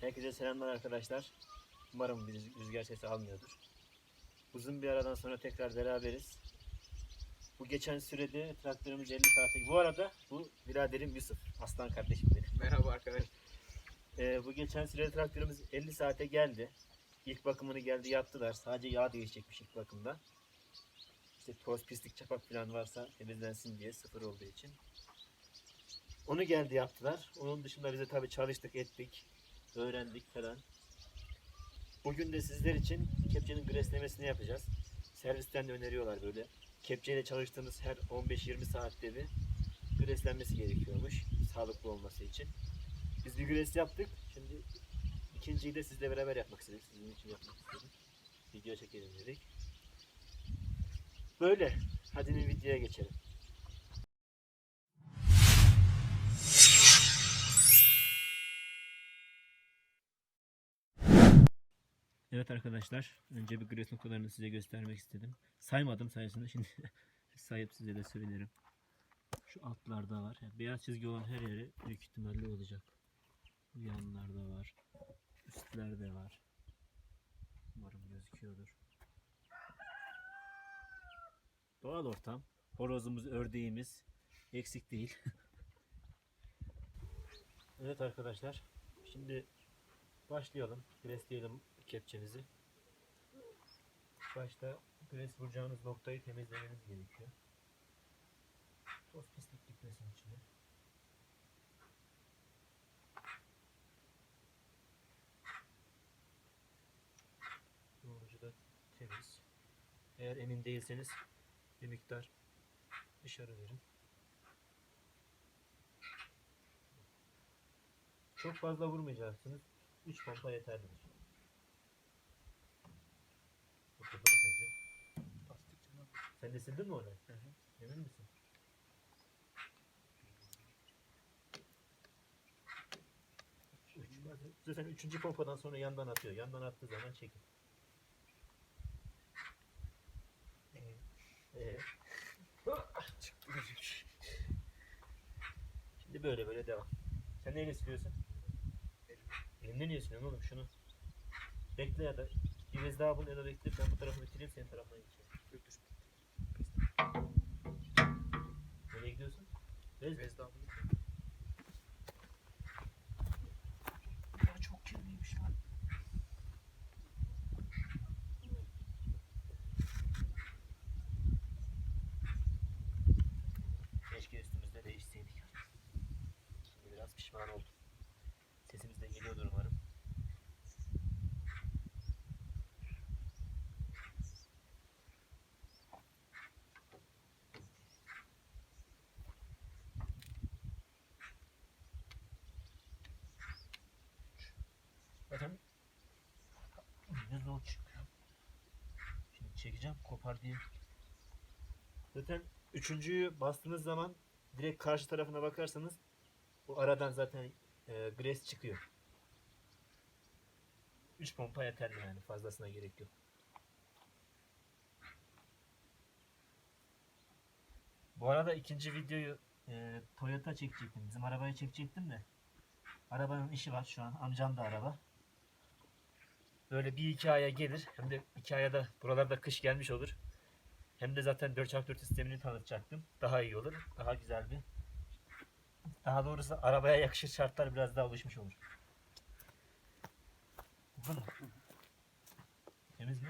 Herkese selamlar arkadaşlar. Umarım bir rüz- rüzgar sesi almıyordur. Uzun bir aradan sonra tekrar beraberiz. Bu geçen sürede traktörümüz 50 saate... Bu arada bu biraderim Yusuf. Aslan kardeşim benim. Merhaba arkadaşlar. Ee, bu geçen sürede traktörümüz 50 saate geldi. İlk bakımını geldi yaptılar. Sadece yağ değişecekmiş ilk bakımda. İşte toz, pislik, çapak falan varsa temizlensin diye sıfır olduğu için. Onu geldi yaptılar. Onun dışında bize tabii çalıştık ettik. Öğrendik falan. Bugün de sizler için kepçenin greslemesini yapacağız. Servisten de öneriyorlar böyle. Kepçeyle çalıştığınız her 15-20 saatte bir greslenmesi gerekiyormuş. Sağlıklı olması için. Biz bir güreş yaptık. Şimdi ikinciyi de sizle beraber yapmak istedik. Sizin için yapmak istedim. Video çekelim dedik. Böyle. Hadi bir videoya geçelim. Evet arkadaşlar. Önce bir güreş noktalarını size göstermek istedim. Saymadım sayesinde şimdi sayıp size de söylerim. Şu altlarda var. Yani beyaz çizgi olan her yeri büyük ihtimalle olacak. Yanlarda var. Üstlerde var. Umarım gözüküyordur. Doğal ortam. Horozumuz, ördeğimiz eksik değil. evet arkadaşlar. Şimdi başlayalım. Presleyelim kepçemizi. Başta pres vuracağınız noktayı temizlemeniz gerekiyor. Toz pislik gitmesin içine. Yolcu da temiz. Eğer emin değilseniz bir miktar dışarı verin. Çok fazla vurmayacaksınız. 3 pompa yeterlidir. Sen de sildin mi onu? Emin misin? Zaten üçüncü pompadan sonra yandan atıyor. Yandan attığı zaman çekin. Ee, Şimdi böyle böyle devam. Sen neyle siliyorsun? Elimle niye siliyorsun oğlum şunu? Bekle ya da bir vez daha bul ya da bekle ben bu tarafı bitireyim senin tarafına geçeyim. Ya çok kirliymiş lan. Keşke üstümüzde değişseydik. Şimdi biraz pişman oldum. Sesimiz de geliyordur umarım. Zaten ne zor çıkıyor. Şimdi çekeceğim kopar diye. Zaten üçüncüyü bastığınız zaman direkt karşı tarafına bakarsanız bu aradan zaten e, gres çıkıyor. 3 pompa yeterli yani fazlasına gerek yok. Bu arada ikinci videoyu e, Toyota çekecektim. Bizim arabayı çekecektim de. Arabanın işi var şu an. Amcam da araba. Böyle bir iki aya gelir. Hem de iki aya da buralarda kış gelmiş olur. Hem de zaten 4x4 sistemini tanıtacaktım. Daha iyi olur. Daha güzel bir. Daha doğrusu arabaya yakışır şartlar biraz daha oluşmuş olur. Temiz mi?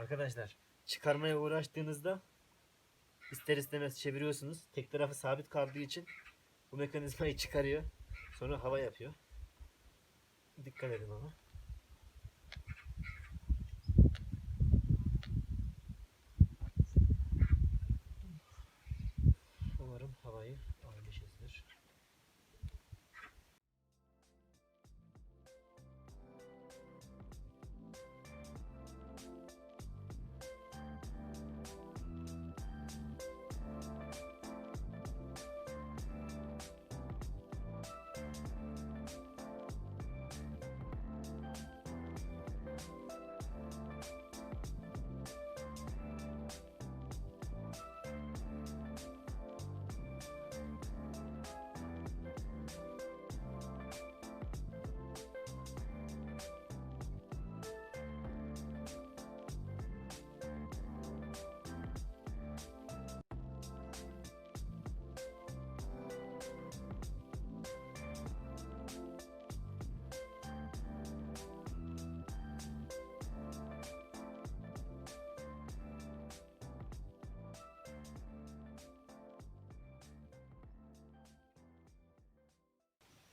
Arkadaşlar çıkarmaya uğraştığınızda ister istemez çeviriyorsunuz. Tek tarafı sabit kaldığı için bu mekanizmayı çıkarıyor. Sonra hava yapıyor. Dikkat edin ona.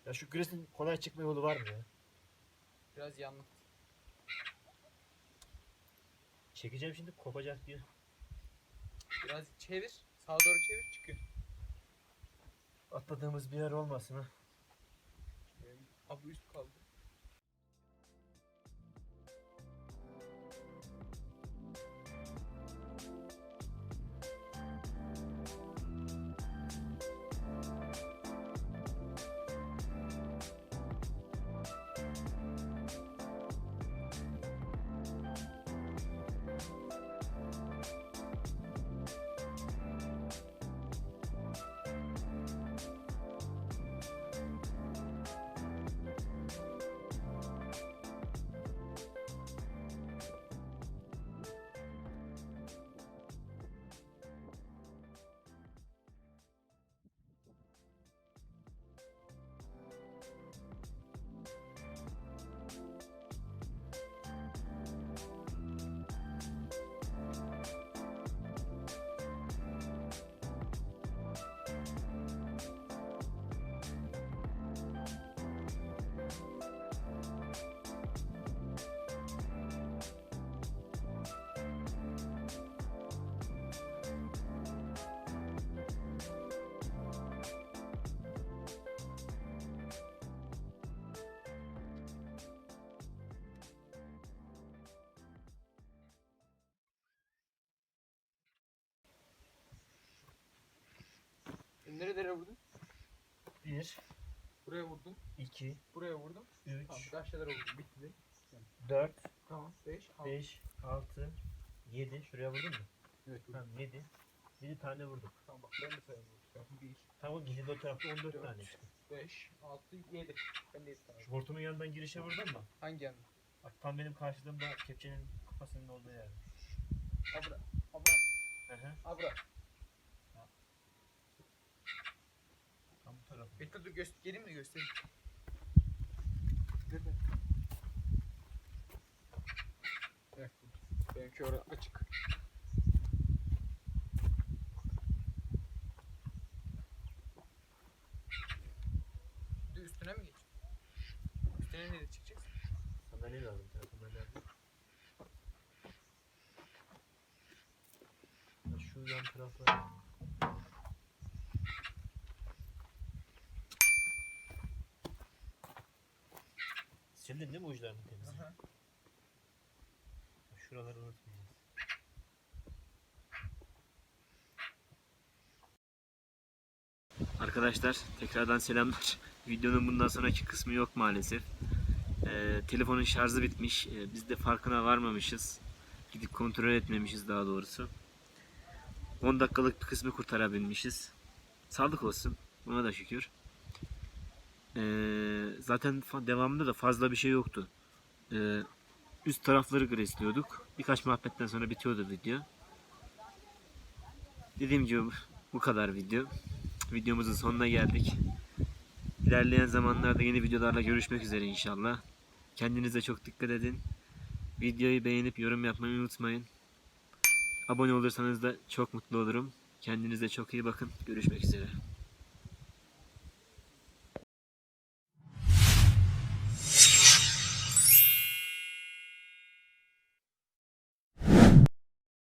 Ya şu güresin kolay çıkma yolu var mı ya? Biraz yanlık. Çekeceğim şimdi kopacak diye. Biraz çevir. Sağa doğru çevir çıkıyor. Atladığımız bir yer olmasın ha. Abi üst kaldı. Nerelere vurdun? 1, Buraya vurdum. 2, Buraya vurdum. 3, Tamam. Bir aşağılara vurdum. Bitti. 4, Tamam. 5. 6. 5, 6, 7. Şuraya vurdun mu? Evet vurdum. Tamam 7. 7 tane vurduk. Tamam bak ben de sayayım. 1, Tamam gidin o tarafta 14 Dört. tane işte. 5, 6, 7. Ben de 7 tane. Şu hortumun yanından girişe vurdun mu? Hangi yandı? Bak tam benim karşılığımda kepçenin kafasının olduğu yer. Abra. Abra. Hı hı. Abra. Tam bu göster. Geleyim mi göstereyim? Benimki orada açık. Üstüne mi geç? Üstüne nereye çıkacaksın? Sandalye lazım nerede? Ya Şu yan taraflar. Sildin değil mi uçlarını temiz? Aha. Şuraları unutmayacağız. Arkadaşlar tekrardan selamlar. Videonun bundan sonraki kısmı yok maalesef. Ee, telefonun şarjı bitmiş. Ee, biz de farkına varmamışız. Gidip kontrol etmemişiz daha doğrusu. 10 dakikalık bir kısmı kurtarabilmişiz. Sağlık olsun. Buna da şükür. Ee, zaten devamında da fazla bir şey yoktu. Ee, üst tarafları gresliyorduk. Birkaç muhabbetten sonra bitiyordu video. Dediğim gibi bu kadar video. Videomuzun sonuna geldik. İlerleyen zamanlarda yeni videolarla görüşmek üzere inşallah. Kendinize çok dikkat edin. Videoyu beğenip yorum yapmayı unutmayın. Abone olursanız da çok mutlu olurum. Kendinize çok iyi bakın. Görüşmek üzere.